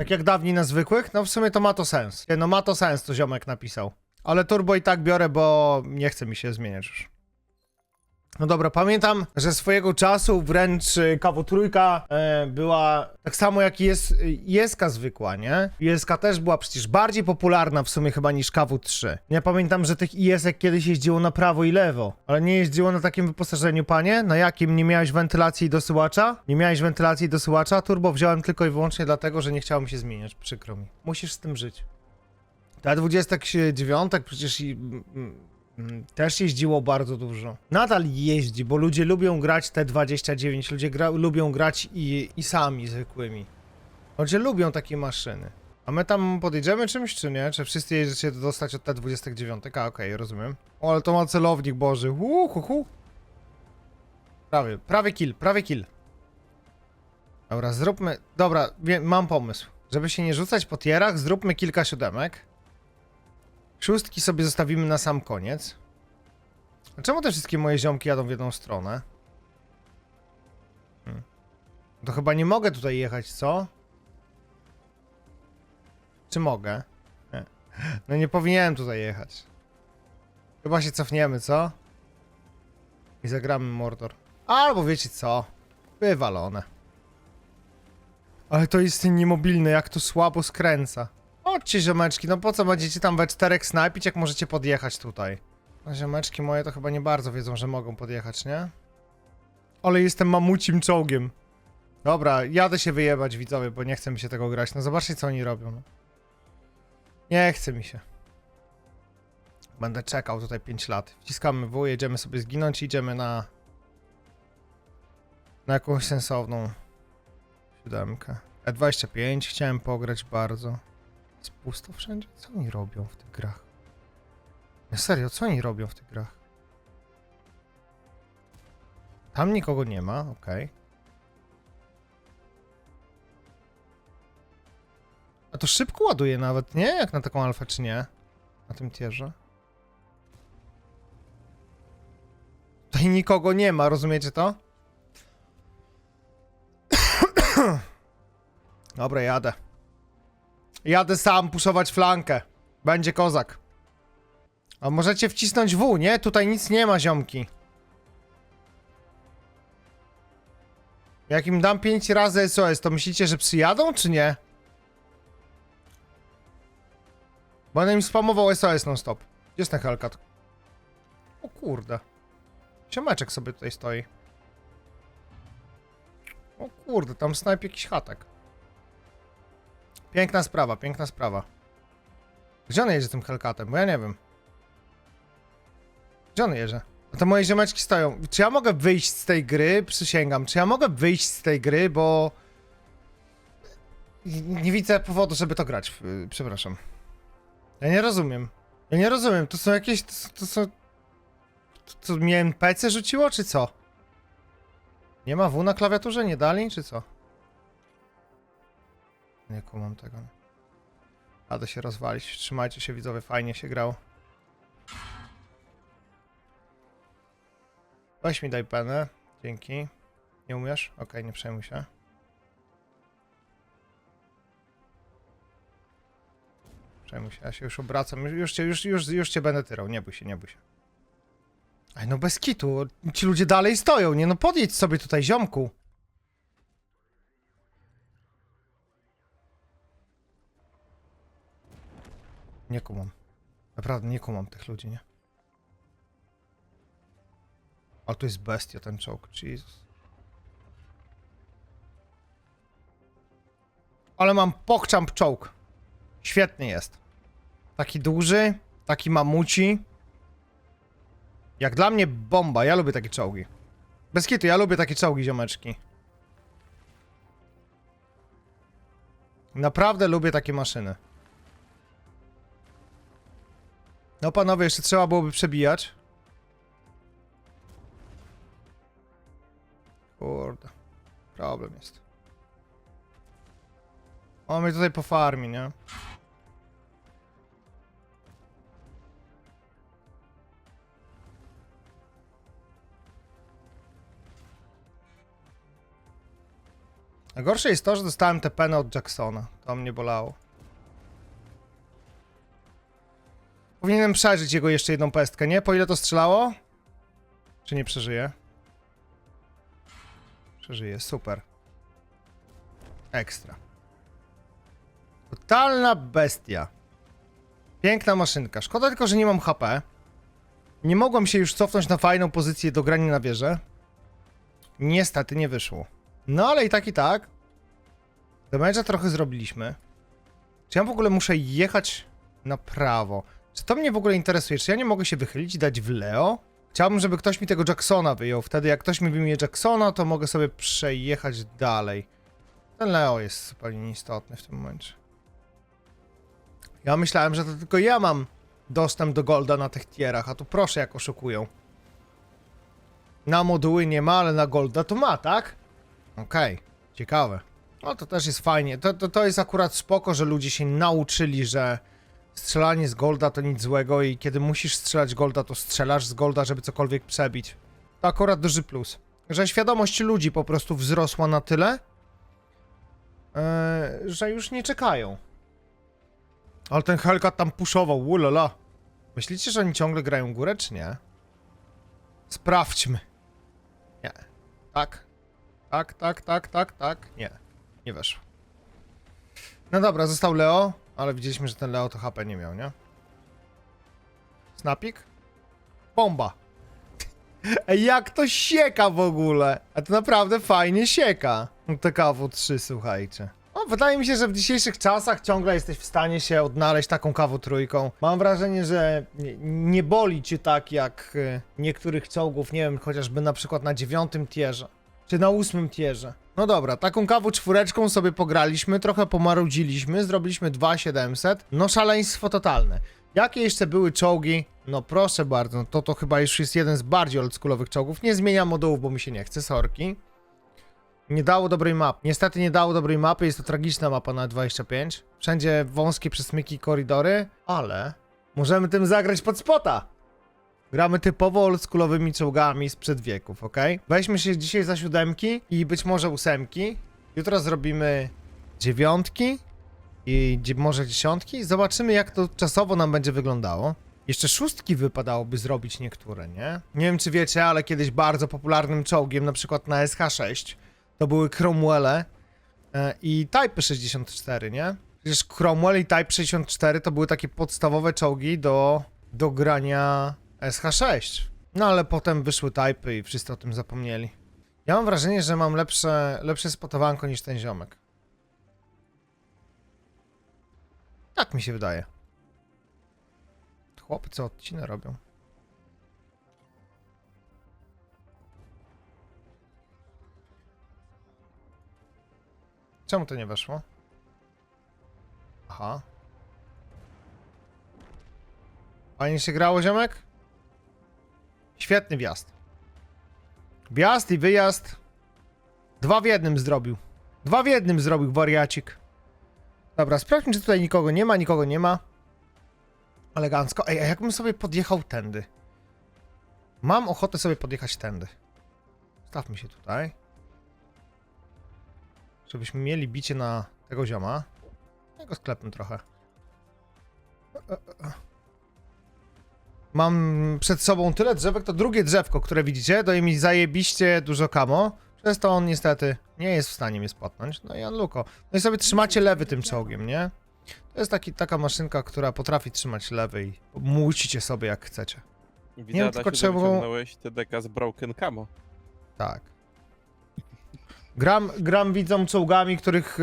Tak jak dawniej na zwykłych? No w sumie to ma to sens. No ma to sens, to ziomek napisał. Ale turbo i tak biorę, bo nie chce mi się zmieniać już. No dobra, pamiętam, że swojego czasu wręcz y, kawo e, była tak samo jak jest jeska zwykła, nie? Jeska też była przecież bardziej popularna w sumie chyba niż KW3. Ja pamiętam, że tych IS-ek kiedyś jeździło na prawo i lewo, ale nie jeździło na takim wyposażeniu, panie? Na jakim? Nie miałeś wentylacji i dosyłacza? Nie miałeś wentylacji i dosyłacza? Turbo wziąłem tylko i wyłącznie dlatego, że nie chciałem się zmieniać, przykro mi. Musisz z tym żyć. Ta 29 przecież i, mm, mm, też jeździło bardzo dużo. Nadal jeździ, bo ludzie lubią grać te 29, ludzie gra, lubią grać i, i sami zwykłymi. Ludzie lubią takie maszyny. A my tam podjedziemy czymś, czy nie? Czy wszyscy jedziecie dostać od T29? A, okej, rozumiem. O, ale to ma celownik, Boży. Hu, hu, hu. Prawie, prawie kill, prawie kill. Dobra, zróbmy... Dobra, mam pomysł. Żeby się nie rzucać po tierach, zróbmy kilka siódemek. Szóstki sobie zostawimy na sam koniec. A czemu te wszystkie moje ziomki jadą w jedną stronę? Hmm. To chyba nie mogę tutaj jechać, co? Czy mogę? Nie. No nie powinienem tutaj jechać. Chyba się cofniemy, co? I zagramy Mordor. Albo wiecie co? Wywalone. Ale to jest niemobilne, jak to słabo skręca. Chodźcie, ziomeczki, no po co będziecie tam we czterech snajpić, jak możecie podjechać tutaj? No ziomeczki moje to chyba nie bardzo wiedzą, że mogą podjechać, nie? Ale jestem mamucim czołgiem. Dobra, jadę się wyjebać, widzowie, bo nie chce mi się tego grać. No zobaczcie, co oni robią. Nie chce mi się. Będę czekał tutaj 5 lat. Wciskamy W, jedziemy sobie zginąć i idziemy na... Na jakąś sensowną... Siódemkę. E25 chciałem pograć bardzo. Jest pusto wszędzie? Co oni robią w tych grach? Na serio, co oni robią w tych grach? Tam nikogo nie ma, okej. A to szybko ładuje nawet, nie? Jak na taką alfę, czy nie? Na tym tierze. Tutaj nikogo nie ma, rozumiecie to? Dobra, jadę. Jadę sam puszować flankę. Będzie kozak. A możecie wcisnąć W, nie? Tutaj nic nie ma, ziomki. Jak im dam 5 razy SOS, to myślicie, że przyjadą, czy nie? Będę im spamował SOS non-stop. Gdzie jest ten Hellcat? O kurde. Siomeczek sobie tutaj stoi. O kurde, tam snajp jakiś chatek. Piękna sprawa, piękna sprawa. Gdzie on jedzie tym Hellcatem? Bo ja nie wiem. Gdzie on jedzie? A to moje ziomeczki stoją. Czy ja mogę wyjść z tej gry? Przysięgam. Czy ja mogę wyjść z tej gry, bo... Nie widzę powodu, żeby to grać. Yy, Przepraszam. Ja nie rozumiem. Ja nie rozumiem. To są jakieś... To, to są... To, to mnie NPC rzuciło, czy co? Nie ma W na klawiaturze? Nie dali, czy co? Nie kumam tego. Radę się rozwalić. Trzymajcie się widzowie, fajnie się grał. Weź mi daj penę. Dzięki. Nie umiesz? Okej, nie przejmuj się. Przejmuj się, ja się już obracam. Już, już, cię, już, już, już cię będę tyrał. Nie bój się, nie bój się. Ej, no bez kitu. Ci ludzie dalej stoją, nie? No podjedź sobie tutaj, ziomku. Nie kumam. Naprawdę nie kumam tych ludzi, nie? Ale to jest bestia ten czołg, Jesus. Ale mam pokczamp czołg. Świetny jest. Taki duży, taki mamuci. Jak dla mnie bomba, ja lubię takie czołgi. Bez kitu, ja lubię takie czołgi, ziomeczki. Naprawdę lubię takie maszyny. No panowie, jeszcze trzeba byłoby przebijać. Kurde. Problem jest. On mnie tutaj po farmie, nie? A gorsze jest to, że dostałem te peny od Jacksona. To mnie bolało. Powinienem przeżyć jego jeszcze jedną pestkę, nie? Po ile to strzelało? Czy nie przeżyje? Przeżyje, super. Ekstra. Totalna bestia. Piękna maszynka. Szkoda tylko, że nie mam HP. Nie mogłem się już cofnąć na fajną pozycję do grania na wieżę. Niestety nie wyszło. No ale i tak i tak. Damage'a trochę zrobiliśmy. Czy ja w ogóle muszę jechać na prawo? Czy to mnie w ogóle interesuje? Czy ja nie mogę się wychylić i dać w Leo? Chciałbym, żeby ktoś mi tego Jacksona wyjął. Wtedy jak ktoś mi wyjmie Jacksona, to mogę sobie przejechać dalej. Ten Leo jest zupełnie nieistotny w tym momencie. Ja myślałem, że to tylko ja mam dostęp do Golda na tych tierach, a tu proszę jak oszukują. Na moduły nie ma, ale na Golda to ma, tak? Okej, ciekawe. No to też jest fajnie. To, to, to jest akurat spoko, że ludzie się nauczyli, że strzelanie z Golda to nic złego i kiedy musisz strzelać Golda, to strzelasz z Golda, żeby cokolwiek przebić. To akurat duży plus. Że świadomość ludzi po prostu wzrosła na tyle, e, że już nie czekają. Ale ten Hellcat tam puszował, ulala. Myślicie, że oni ciągle grają górę, czy nie? Sprawdźmy. Nie. Tak. Tak, tak, tak, tak, tak. Nie. Nie weszło. No dobra, został Leo, ale widzieliśmy, że ten Leo to HP nie miał, nie? Snapik? Bomba. Ej, jak to sieka w ogóle? A to naprawdę fajnie sieka. No to KW3, słuchajcie. No, wydaje mi się, że w dzisiejszych czasach ciągle jesteś w stanie się odnaleźć taką kawą trójką. Mam wrażenie, że nie, nie boli cię tak jak y, niektórych czołgów, nie wiem, chociażby na przykład na dziewiątym tierze, czy na ósmym tierze. No dobra, taką kawą czwóreczką sobie pograliśmy, trochę pomarudziliśmy, zrobiliśmy 2700. No szaleństwo totalne. Jakie jeszcze były czołgi? No proszę bardzo, no to to chyba już jest jeden z bardziej oldschoolowych czołgów. Nie zmieniam modułów, bo mi się nie chce, sorki. Nie dało dobrej mapy. Niestety nie dało dobrej mapy, jest to tragiczna mapa na 25. Wszędzie wąskie przesmyki i korydory, ale możemy tym zagrać pod spota. Gramy typowo oldschoolowymi czołgami sprzed wieków, ok? Weźmy się dzisiaj za siódemki i być może ósemki. Jutro zrobimy dziewiątki i może dziesiątki. Zobaczymy, jak to czasowo nam będzie wyglądało. Jeszcze szóstki wypadałoby zrobić niektóre, nie? Nie wiem, czy wiecie, ale kiedyś bardzo popularnym czołgiem, na przykład na SH6, to były Cromwelle e, i Type 64, nie? Przecież Cromwell i Type 64 to były takie podstawowe czołgi do, do grania SH6. No ale potem wyszły Typy i wszyscy o tym zapomnieli. Ja mam wrażenie, że mam lepsze, lepsze spotowanko niż ten ziomek. Tak mi się wydaje. Chłopy co odcinę robią. Czemu to nie weszło? Aha. Fajnie się grało, ziomek? Świetny wjazd. Wjazd i wyjazd. Dwa w jednym zrobił. Dwa w jednym zrobił wariacik. Dobra, sprawdźmy, czy tutaj nikogo nie ma, nikogo nie ma. Elegancko. Ej, a jakbym sobie podjechał tędy? Mam ochotę sobie podjechać tędy. Stawmy się tutaj. Żebyśmy mieli bicie na tego zioma. Ja go sklepmy trochę. E, e, e. Mam przed sobą tyle drzewek, to drugie drzewko, które widzicie, daje mi zajebiście dużo kamo. Przez to on niestety nie jest w stanie mnie spotnąć. No i Anluko. No i sobie trzymacie lewy tym czołgiem, nie? To jest taki, taka maszynka, która potrafi trzymać lewy i musicie sobie jak chcecie. Widzę, wiem, tylko trzeba- wyciągnąłeś TDK z Broken Camo. Tak. Gram, gram widzom czołgami, których,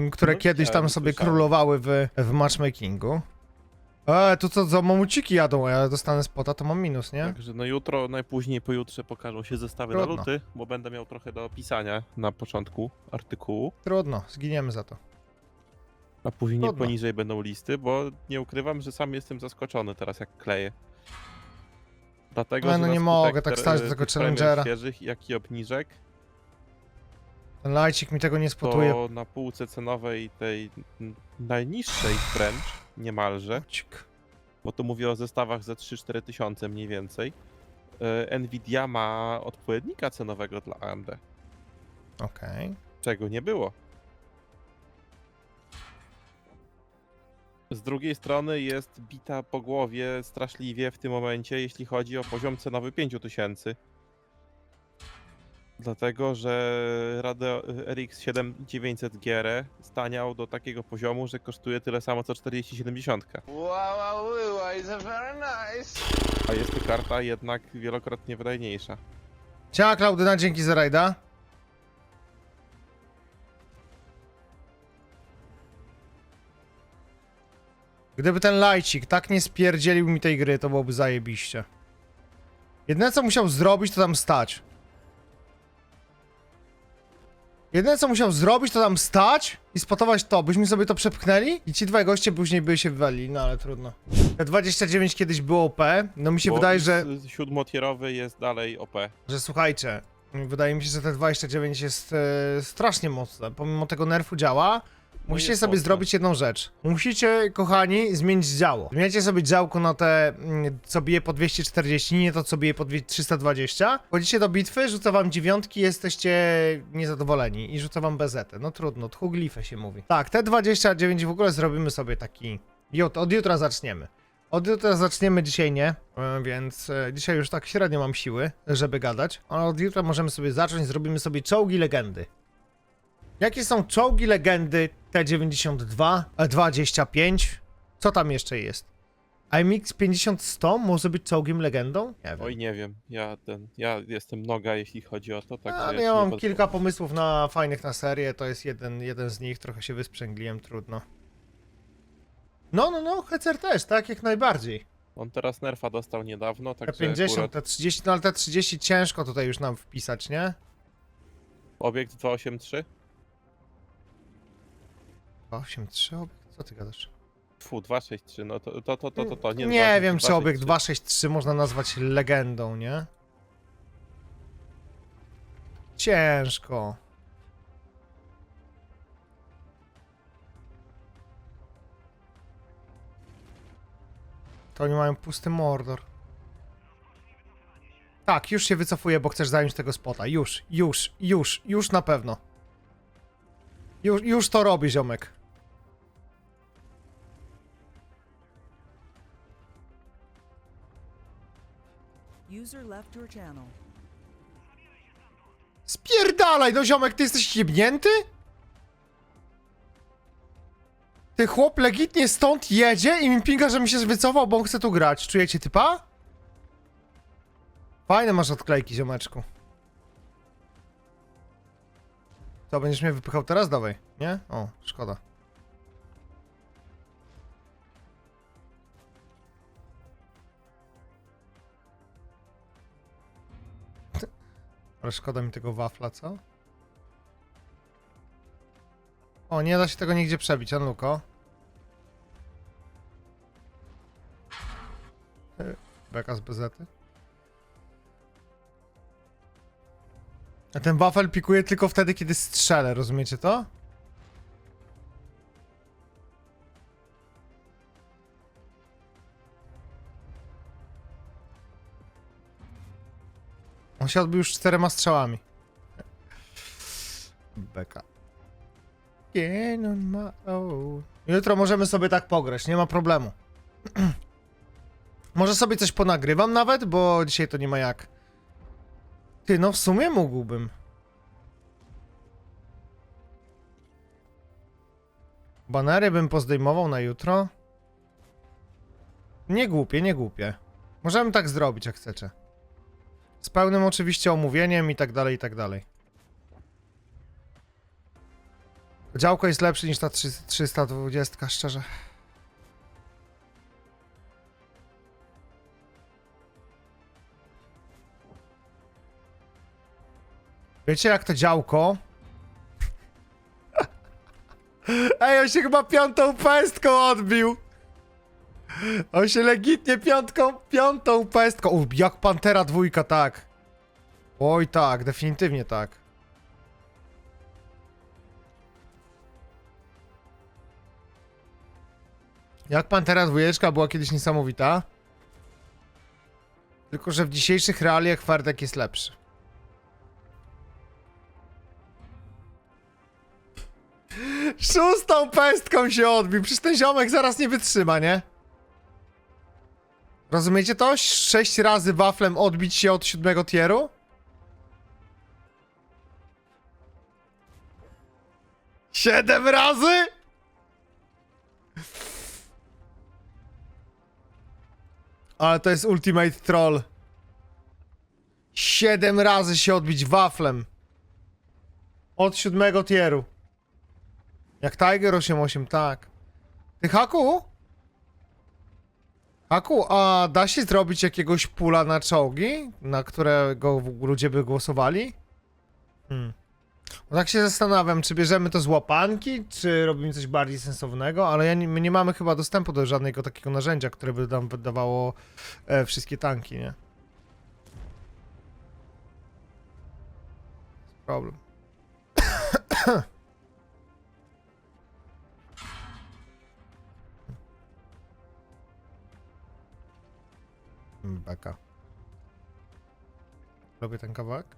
yy, które No, kiedyś tam widziałem, sobie słyszałem. królowały w, w matchmakingu. E, tu co za mamuciki jadą, a ja dostanę spota, to mam minus, nie? Także no jutro, najpóźniej pojutrze pokażą się zestawy Trudno. na luty, bo będę miał trochę do opisania na początku artykułu, Trudno, zginiemy za to. a później Trudno. poniżej będą listy, bo nie ukrywam, że sam jestem zaskoczony teraz jak kleję. Dlatego, Ale że no na nie skutek mogę tak ter- stać do tych tego premier Challengera. świeżych, jak i obniżek, Ten lajcik mi tego nie spotuje. to na półce cenowej tej n- najniższej wręcz, niemalże, bo tu mówię o zestawach za 3-4 tysiące mniej więcej, e, Nvidia ma odpowiednika cenowego dla AMD. Okej. czego nie było. Z drugiej strony jest bita po głowie straszliwie w tym momencie, jeśli chodzi o poziom cenowy 5000. Dlatego, że Radeon RX 7900 GR staniał do takiego poziomu, że kosztuje tyle samo co 4070. Wow, wow, wow, is very nice. A jest to karta jednak wielokrotnie wydajniejsza. Ciao Klaudyna, dzięki za rajda. Gdyby ten lajcik tak nie spierdzielił mi tej gry, to byłoby zajebiście. Jedyne co musiał zrobić, to tam stać. Jedyne co musiał zrobić, to tam stać i spotować to. Byśmy sobie to przepchnęli i ci dwaj goście później by się wywalili, no ale trudno. Te 29 kiedyś było OP, no mi się Bo wydaje, że... Siódmotierowy jest dalej OP. że słuchajcie, wydaje mi się, że te 29 jest e, strasznie mocne. Pomimo tego nerfu działa. Musicie jest sobie zrobić jedną rzecz. Musicie, kochani, zmienić działo. Zmieniacie sobie działko na te, mm, co bije po 240, nie to, co bije po dwie- 320. Wchodzicie do bitwy, rzuca wam dziewiątki, jesteście niezadowoleni i rzuca wam BZ. No trudno, tchuglifę się mówi. Tak, te 29 w ogóle zrobimy sobie taki... Jut, od jutra zaczniemy. Od jutra zaczniemy, dzisiaj nie, e, więc e, dzisiaj już tak średnio mam siły, żeby gadać, ale od jutra możemy sobie zacząć, zrobimy sobie czołgi legendy. Jakie są czołgi legendy T92, E25? Co tam jeszcze jest? IMX 50-100 może być czołgiem legendą? Nie wiem. Oj, nie wiem. Ja ten. Ja jestem noga, jeśli chodzi o to. Tak Ale ja mam kilka pomysłów na fajnych na serię, to jest jeden, jeden z nich, trochę się wysprzęgliłem, trudno. No, no, no, Hecer też, tak, jak najbardziej. On teraz nerfa dostał niedawno, Te także 50, akurat te 30, no ale te 30 ciężko tutaj już nam wpisać, nie? obiekt 283. 283 obiekt? Co ty gadasz? Fu, 263, no to to, to, to, to, to nie nie 283, wiem, czy obiekt 263. 263 można nazwać legendą, nie? Ciężko. To oni mają pusty mordor. Tak, już się wycofuję, bo chcesz zająć tego spota. Już, już, już, już na pewno. Już, już to robi, ziomek. Spierdalaj, no ziomek, ty jesteś jebnięty? Ty chłop legitnie stąd jedzie i mi pinga, że mi się wycofał, bo on chce tu grać. Czujecie typa? Fajne masz odklejki, ziomeczku. Co, będziesz mnie wypychał teraz? Dawaj, nie? O, szkoda. Ale szkoda mi tego wafla, co? O, nie da się tego nigdzie przebić, Anluko. Y, Beka z bezety. A ten wafel pikuje tylko wtedy, kiedy strzelę, rozumiecie to? On się odbił już czterema strzałami. Beka. Own. Jutro możemy sobie tak pograć, nie ma problemu. Może sobie coś ponagrywam nawet, bo dzisiaj to nie ma jak. Ty, no w sumie mógłbym. Banery bym pozdejmował na jutro. Nie głupie, nie głupie. Możemy tak zrobić, jak chcecie. Z pełnym oczywiście omówieniem i tak dalej, i tak dalej. Działko jest lepsze niż ta 3 320, szczerze. Wiecie jak to działko? Ej, on się chyba piątą pestką odbił. On się legitnie piątką, piątą pestką. Uf, jak Pantera dwójka, tak. Oj tak, definitywnie tak. Jak Pantera dwójeczka była kiedyś niesamowita. Tylko, że w dzisiejszych realiach Fardek jest lepszy. Szóstą pestką się odbił. Przecież ten ziomek zaraz nie wytrzyma, nie? Rozumiecie to? Sześć razy waflem odbić się od siódmego tieru? Siedem razy? Ale to jest ultimate troll. Siedem razy się odbić waflem. Od siódmego tieru. Jak Tiger 8-8, tak. Ty Haku? Haku, a da się zrobić jakiegoś pula na czołgi, na którego ludzie by głosowali? Hmm. Tak się zastanawiam, czy bierzemy to z łapanki, czy robimy coś bardziej sensownego, ale ja nie, my nie mamy chyba dostępu do żadnego takiego narzędzia, które by nam wydawało e, wszystkie tanki, nie? Problem. Beka. Robię ten kawałek?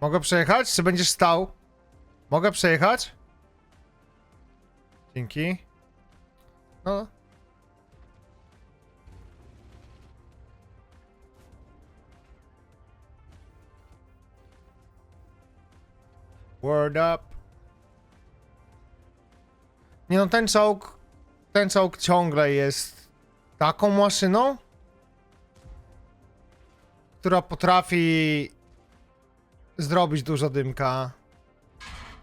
Mogę przejechać? Czy będziesz stał? Mogę przejechać? Dzięki. No. Word up. Nie no, ten czołg, ten czołg ciągle jest taką maszyną, która potrafi zrobić dużo dymka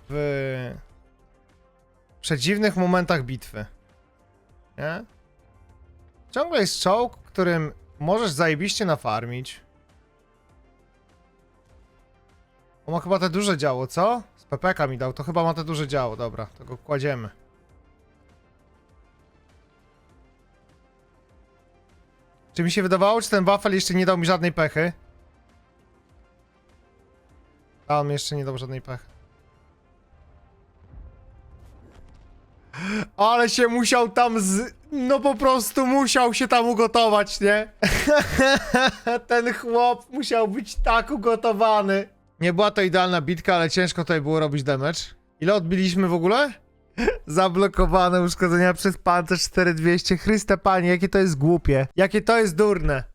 w przedziwnych momentach bitwy. Nie? Ciągle jest czołg, którym możesz zajebiście nafarmić. On ma chyba te duże działo, co? Z PPK mi dał, to chyba ma te duże działo, dobra, to go kładziemy. Czy mi się wydawało, czy ten wafel jeszcze nie dał mi żadnej pechy? A on mi jeszcze nie dał żadnej pechy. Ale się musiał tam z... No po prostu musiał się tam ugotować, nie? Ten chłop musiał być tak ugotowany. Nie była to idealna bitka, ale ciężko tutaj było robić damage. Ile odbiliśmy w ogóle? Zablokowane uszkodzenia przez pancerz 4200. Chryste panie, jakie to jest głupie. Jakie to jest durne.